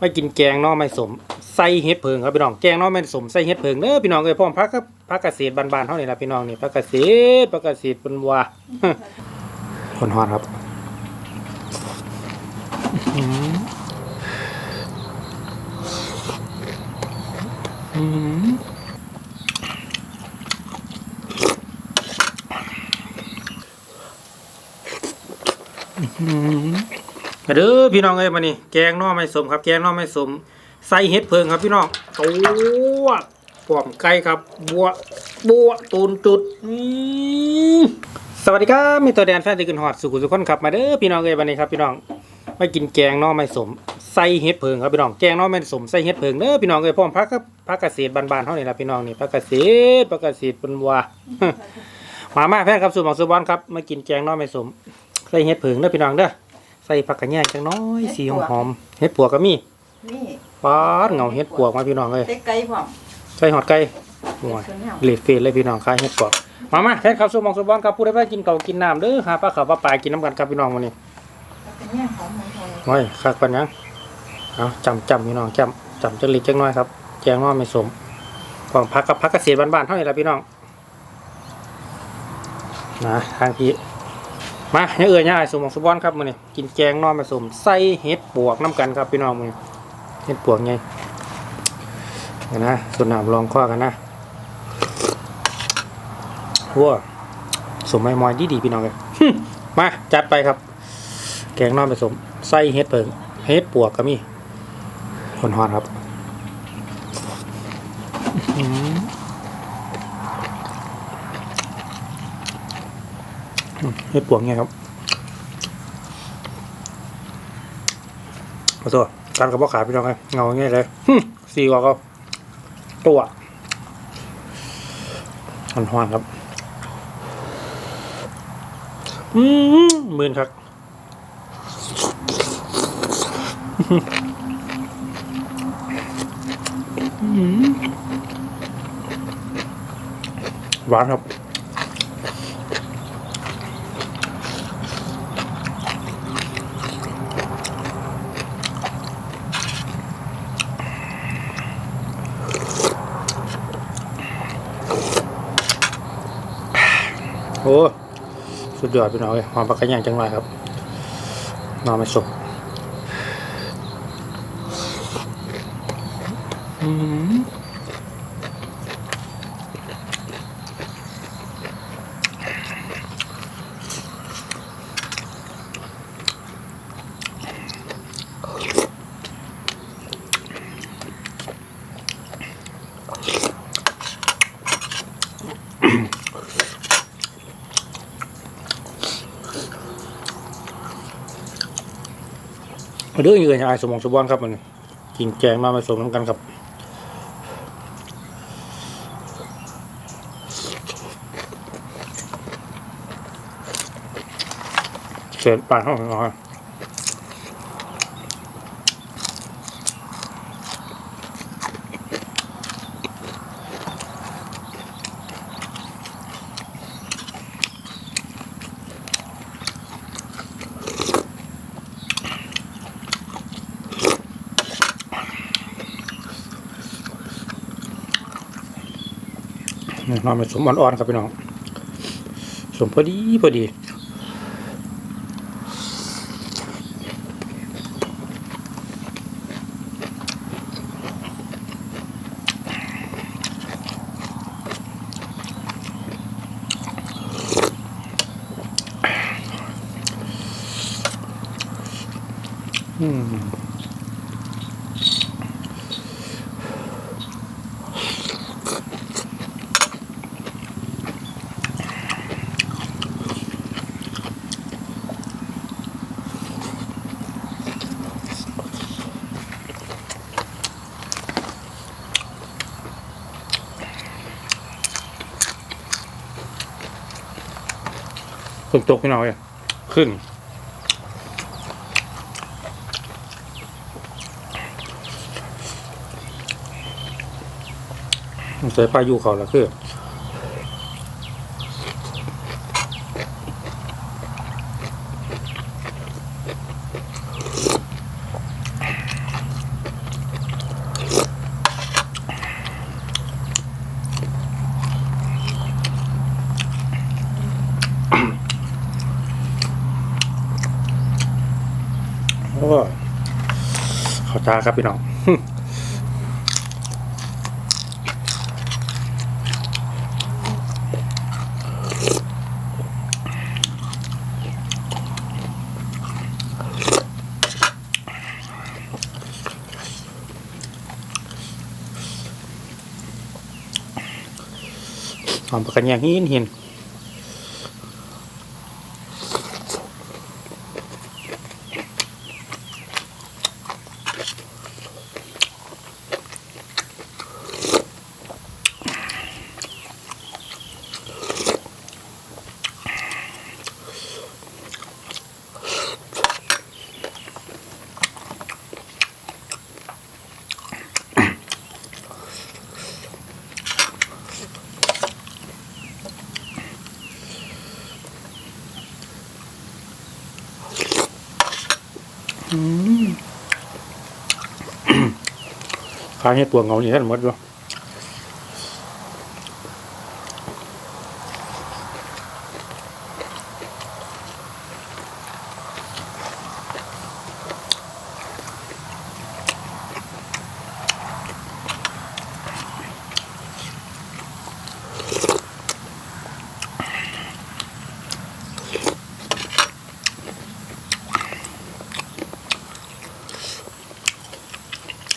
ไปกินแกงน้อไม่สมใส่เห็ดเพิงครับพี่น้องแกงน้อไม่สมใส่เห็ดเพิงเด้อพี่น้องเอ้ยพร้อพักกับพักเกษตรบ้านๆเท่านี้ละพี่น้องนี่พักเกษตรพักเกษตรเป็นว่าคนฮอนครับอื้อหืออื้อหืออื้อหือม เด้อพี่น้องเอ้ยมานี่แกงน้อไม่สมครับแกงน้อไม่สมใส่เห็ดเพิงครับพี่น้องตัวปอมไก่ครับ บัวบัวตูนจุดสวัสดีครับมีตัวแดนแฟนติกันฮอดสุขุสุขคนครับมาเด้อพี่น้องเอ้ยวันนี้ครับพี่น้องมากินแกงน้อไม่สมใส่เห็ดเพิงครับพี่น้องแกงน้อไม่สมใส่เห็ดเพิงเด้อพี่น้องเอ้ยพร้อมพักกับพักเกษตรบานๆเท่านี้ละพี่น้องนี่พักเกษตรพักเกษตรเป็นว่ามามาแฟนครับสู่หมองสุบอนครับมากินแกงน้อไม่สมใส่เห็ดเพิงเด้อพี่น้องเด้อ ส่ผักกระแยงจังน้อยสีหอมๆเห็ดปวกก็มีนี่ปาดเงาเห็ดปวกมาพี่น้องเอ้ยเต็กไก่พร้อมใส่หอดไก่หน่วยส่วนเนี้ยเลดเฟสเลยพี่น้องคายเห็ดปวกมามาแฟนครับสู่หมองสุบอนครับพูดได้ว่ากินเก่าวกินน้ำเด้อหาปลาขาวปลาปลากินน้ำกันครับพี่น้องวันนี้เป็นเนี่ยหอมหอมหอมโอ้ยคักปันยังเอาจำจำพี่น้องจำจำจังเล็กจังน้อยครับแกงหน้อไม่สมของพักกับพักเกษตรบ้านๆเท่านี้ละพี่น้องนะทางพี่ มาเนี่ยเอ่ยเนี่ยไอ้สมองสุบอนครับมือนี้กินแกงนอไม่สมใส่เห็ดปวกน้ำกันครับพี่น้องมือเห็ดปวกไงนะส่วนน้ำลองข้อกันนะวัวสมไม่มอยดีดีพี่น้องเลยมาจัดไปครับ แกงนอไม่สมใส่เห็ดเผิงเห็ดปวกก็มีคนฮอนครับ อืหือ เห็ดปวกไงครับขอโทษการกระบอขาพี่น้องไงเงาง่ายเลยสี่กว่าก็ตัวฮอนฮอนๆครับ อืมมืนครับหวานครับ อ้สุดยอดพี่น้องเลยหอมปลากระย่างจังเลยครับนอนไม่สุกอืม มาเรื่องอื่นอย่างไรสมองสมบอนครับมันกินแกงมาผสมน้ำกันครับเสร็จปลาห้องนอน นี่นอนไปสมอ่อนๆครับพี่น้องสมพอดีพอดีอืม ขึ้นตกพี่น้อยขึ้นใส่ปลาอยูเขาละคือ ข้าตาครับพี่น้องหอมปากกันแยงหินห็นางให้ตัวเงานี่ท่านหมดด้วย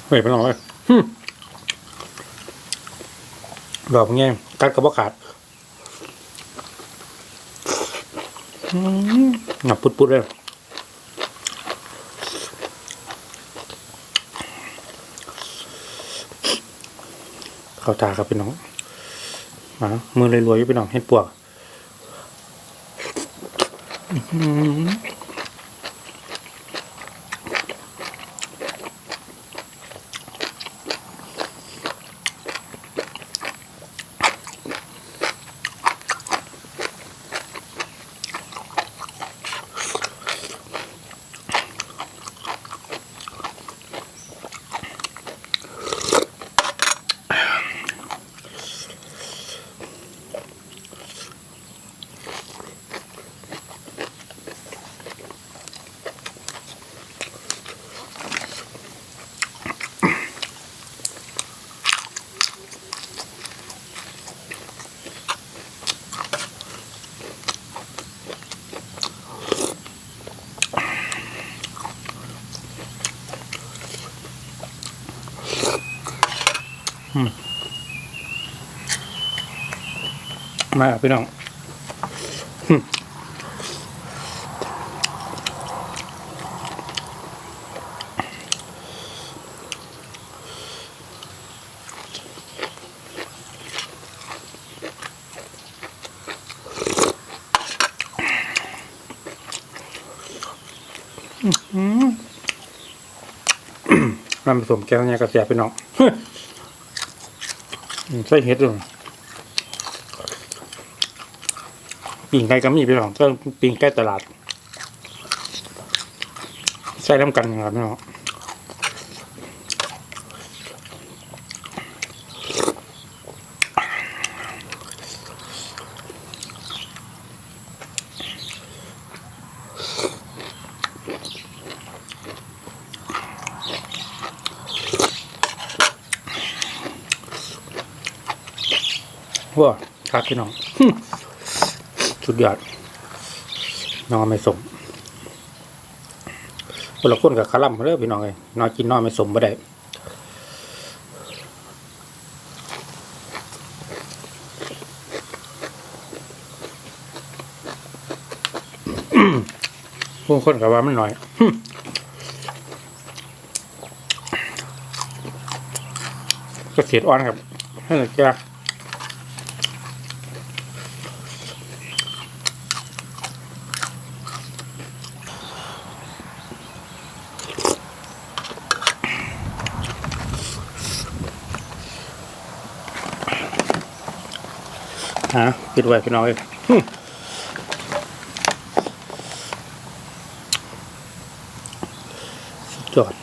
เฮ้ยไปลองเลยกไงกัดกระบอกขาดหนับปุดๆเลยเข้าตาครับพี่น้องมามือเลยรวยอยู่พี่น้องเห็ดปวก อื มาพี่น้องหึมันผสมแกงเนี่ยกระเสียพี่น้อง ใส่เห็ดด้วยปิ่งไก่ก็มีไปหรอกก็ปิ่งไก่ตลาด ใส่น้ำกันครับพี่น้อง ว้าครับพี่น้องสุดยอดนอนไม่สมคนละคนกับคาร่ำเด้อพี่น้องเลยนอนกินนอนไม่สมบ่ได้พวกคนกับว่ามันหน่อยก็เสียดอ่อนครับให้หน่อยจ้า ฮะปิดไว้พี่น้องเอ้ยหึสุดยอด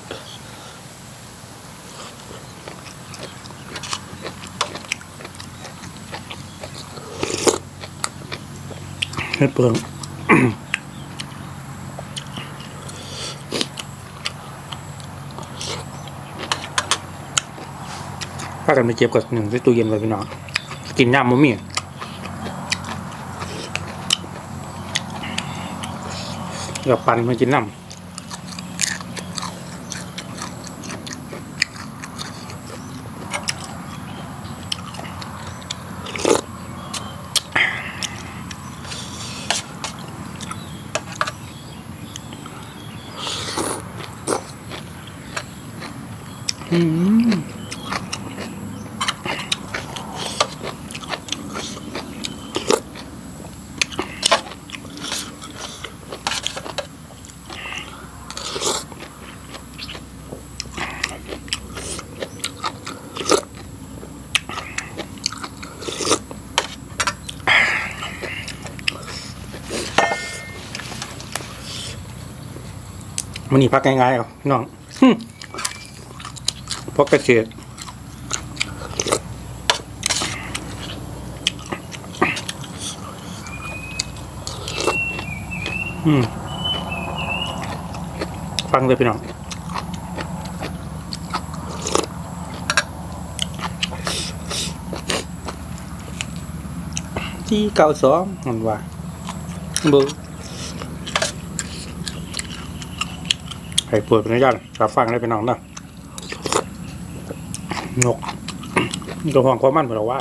เฮ็ดเปิงากันไปเก็บกับหนึ่งที่ตู้เย็นไว้พี่น้อง กินย่ำมะมี่ เดี๋ยวปั่นมากินน้ำ อืม มันนี่พักง่ายๆเอาน้องหึพกกระเฉดอืมฟังเลยพี่น้องที่เก้าสองมันว่าเบอร์ ไข่เปิดเป็นระยะรับฟังได้เป็นน้องนะนกกระห้องความมั่นเหมือนเราว่า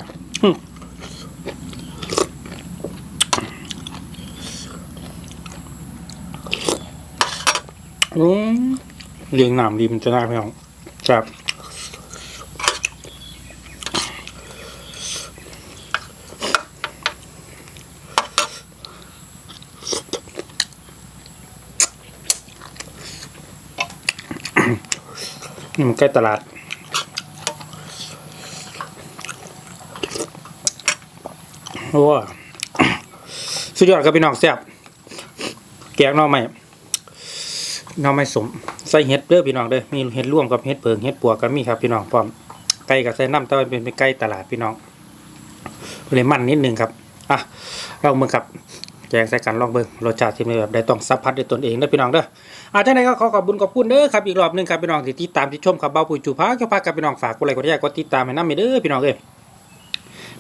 อืมเลี้ยงหนามดีมันจะน่าพี่น้องจับ นี่มันใกล้ตลาด โอ้สุดยอดครับพี่น้องแซ่บแกงน่อไม้หน่อไม้สม ใส่เห็ดเด้อพี่น้องเด้อมีเห็ดร่วมกับเห็ดเพิงเห็ดปัวก็มีครับพี่น้องพร้อมไก่กับใส่น้ำแต่ว่าเป็นเป็นไก่ตลาดพี่น้องเลยมันนิดนึงครับอะลองเบิ่งครับ แกงใส่กันลองเบิ่งรสชาติที่เป็นแบบใดต้องสัมผัสด้วยตนเองเด้อพี่น้องเด้ออาท่านใดก็ขอขอบคุญขอบคุณเด้อครับอีกรอบหนึงครับพี่น้องที่ติดตามที่ชมครับเบาปุ๋ยจูพาเจ้าพากับพี่น้องฝากกดไลค์กดแชร์กดติดตามให้น้ำเด้อพี่น้องเอ้ย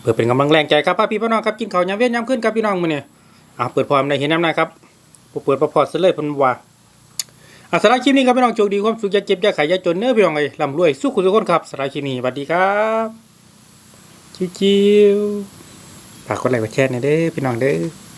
เพื่อเป็นกำลังแรงใจครับป้าพี่พี่น้องครับกินข้าวยามเวียนยามขึ้นครับพี่น้องมื้อนี้อ่าเปิดพร้อมได้เห็นน้ำหน้าครับเปิดบ่พอดซะเลยพิ่นว่าอะสำหรับคลิปนี้ครับพี่น้องโชคดีความสุขยาเจ็บยาข้อย่าจนเด้อพี่น้องเอ้ยร่ำรวยสุขทุกคนครับสำหรับคลิปนี้สวัสดีครับชิวๆฝากกดไลค์กดแชร์หน่อยเด้อพี่น้องเด้อ